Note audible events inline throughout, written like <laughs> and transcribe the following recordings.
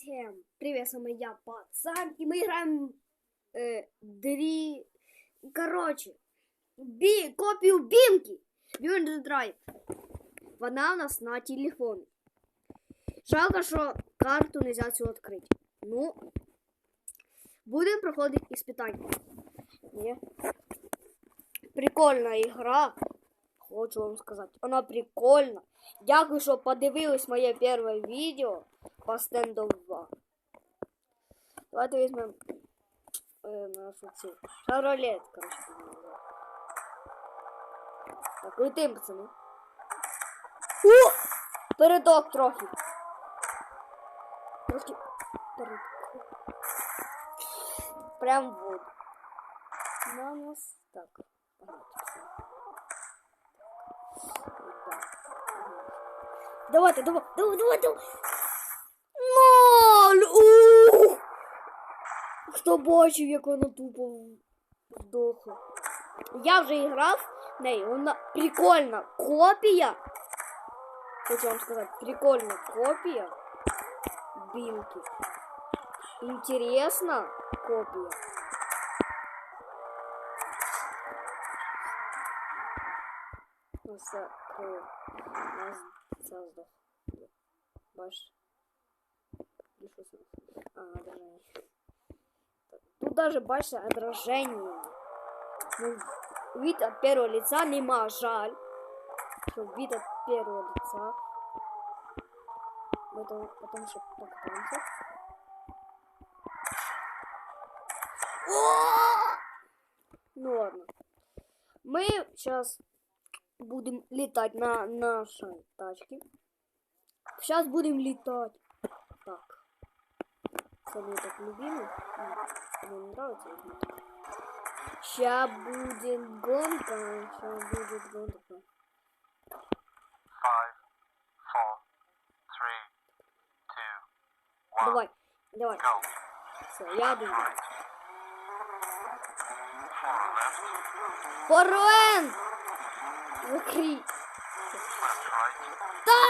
Всем привет, с вами я, пацан, и мы играем э, дри... Короче, би... копию Бимки. Beyond Drive. Вона у нас на телефоні. Жалко, що карту нельзя цю відкрити. Ну, будемо проходити іспитання. Ні. Прикольна ігра. Хочу вам сказати. Вона прикольна. Дякую, що подивились моє перше відео по стенду 2. Давайте візьмемо е, нашу цю. Шаролет, називати. Так, летим, пацани. О! Передок трохи. Трошки передок. Прям в воду. На нас так. Давайте, давай, давай, давай, давай. Ноль! Ух! Хто бачив, як вона тупо здохла. Я вже грав в неї, вона прикольна копія. Хочу вам сказати, прикольна копія Бімки. Інтересна копія. Ну, все, крив. Нас це здох. Бачиш? І що даже бачите отражение. Ну, вид от первого лица нема жаль. Что вид от первого лица. Это потом еще покатаемся. Ну ладно. Мы сейчас будем летать на нашей тачке. Сейчас будем летать. Так. Самый так любимый. Мне не нравится. Сейчас будет гонка. Сейчас будет гонка. Five, four, three, two, one, Давай, давай. go. Все, я думаю. Right. Four left, Форен! Закрий. left, right, Та!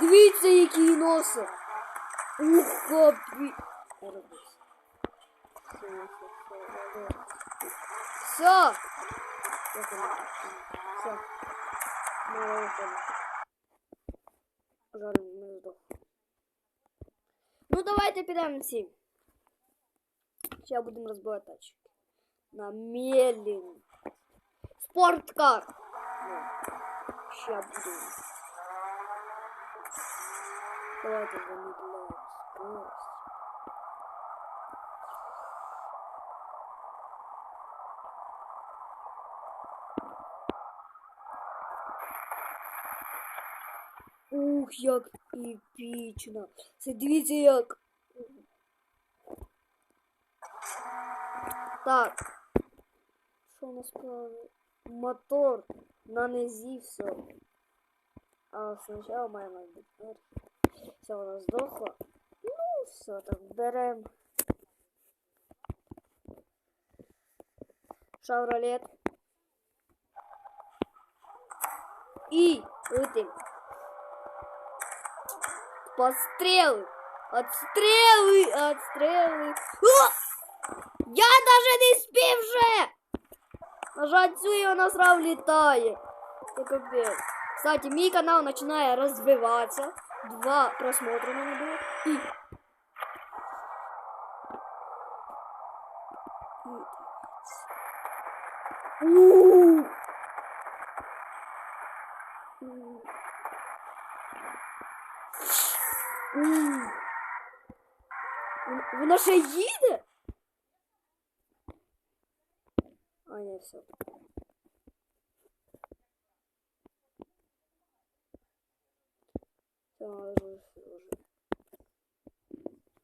Дивіться, які носи. Ух, капі. Все. Все. Жаль, не здох. Ну, давайте підемо всі. Сейчас будемо розбивати тачки. На мелін. Спорткар. Ну, Сейчас будемо. Давайте замедляем Ух, як епічно. Це дивіться як. Так. Що у нас справи? Мотор на низі все. А спочатку має бути. Все, вона здохла. Ну, все, так, берем. Шавролет. И летим. Пострелы. Отстрелы, отстрелы. О! Я даже не спів вже! Нажать цю і вона сразу літає. Це капець. Кстати, мій канал починає розвиватися. Два просмотра на мене було. І... Ууу. Ууу. Вона ще їде? А, ні, все.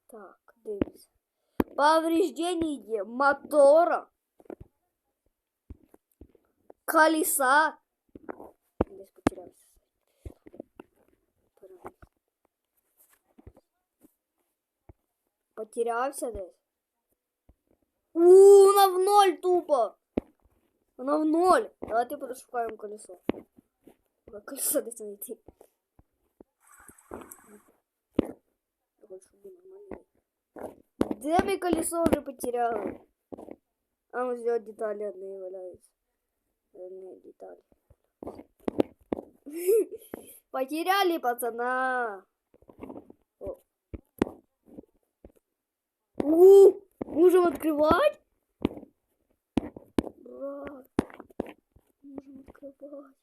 Так, дивимося. Повреждение мотора, колеса. Десь потерявся. Потерявся десь. У, вона в ноль тупо. Вона в ноль. Давайте подошукаємо колесо. Колесо десь знайти. Де ми колесо вже потеряли? А ну сделать детали одни валяются. Одни детали. <laughs> Потеряли пацана. У, можем открывать? Ура! Можем открывать.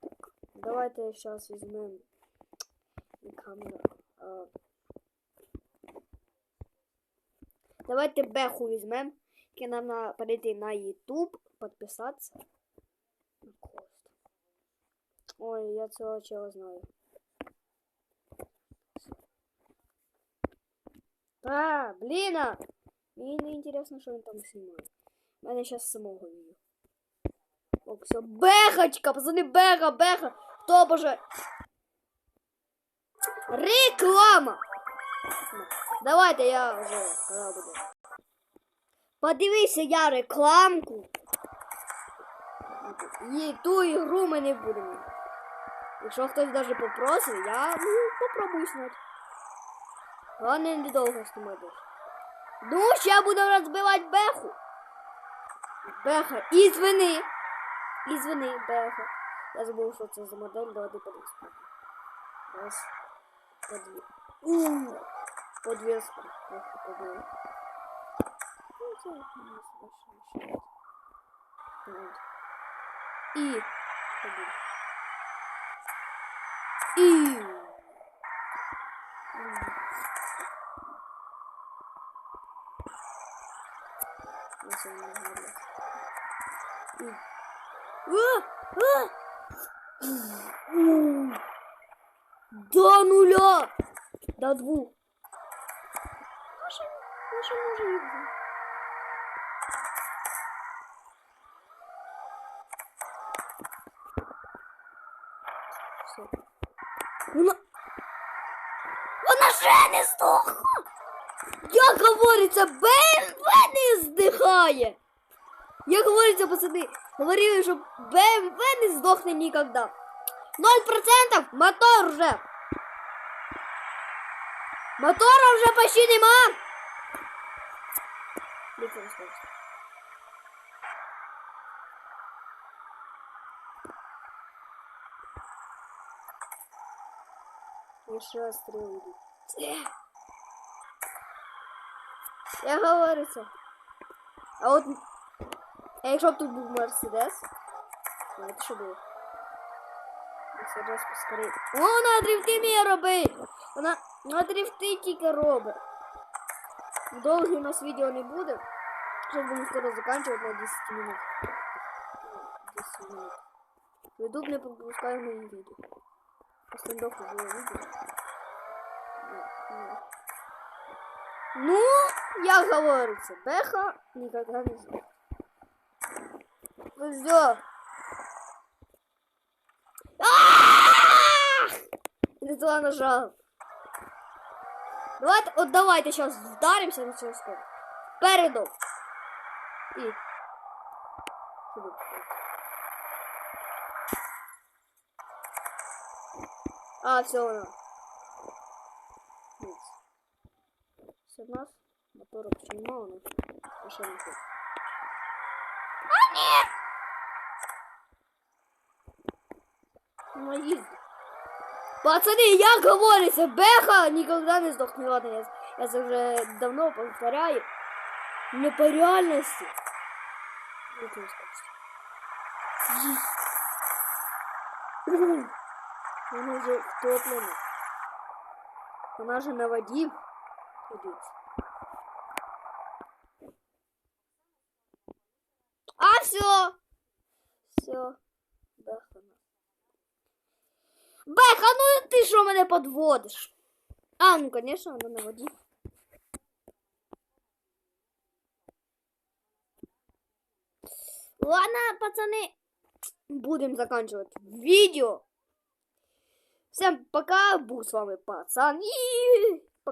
Так. Давайте сейчас возьмем камеру. А, Давайте беху візьмем. Яке нам на перейти на YouTube, Кост. Ой, я цього чого знаю. А, блін! а! Мені не інтересно, що він там знімає. У мене зараз самого відео. О, все, бехочка, пацани, беха, беха. Хто боже? Реклама! Давайте я вже коли буду. Подивися я рекламку. І ту ігру ми не будемо. Якщо хтось навіть попросить, я ну, попробую зняти. Головне недовго знімати. Ну, ще буду розбивати беху. Беха. І звини. І звини, беха. Я забув, що це за модель, давайте подивимося. Раз, по дві. Ууу. Подвеску. Ох, подвеску. Ну, це у нас Я всё не знаю. И. А! До нуля! До двух. Їздити. Все. Вона... Вона ще не здохла! Як говориться, БМВ не здихає! Як говориться, пацани, говорили, що БМВ не здохне ніколи. 0% мотор вже! Мотора вже почти нема! Ліцем скажу. Еще стрелы идут. Я говориться. А от а якщо б тут був Мерседес, знаєте, що було? Мерседес поскорей. О, вона дрифти вміє робить! Вона, вона дрифти тільки робить. Довгий у нас відео не буде. Сейчас будемо скоро заканчивать на 10 минут. 10 минут. YouTube не пропускаю мои видео. По стендоку было видео. Ну, Я говорится, Беха никогда не знал. Ну все. Не туда нажал. Давайте, от давайте сейчас вдаримся на цю скору. Сюди. А, все воно. Все в нас. Мотора почему мало, но машина тут. А, нет! Ну, їздить. Пацаны, я говорится, Беха никогда не сдохнет. Ладно, я, я это уже давно повторяю. Не по реальности. Я скажу. Ой, Он уже втопленный. Она же на воде идет. А, все. Все. Беха. Беха, ну ти що мене подводиш? А, ну конечно, вона на воді. Ладно, пацаны, будем заканчивать видео. Всем пока, был с вами пацан. И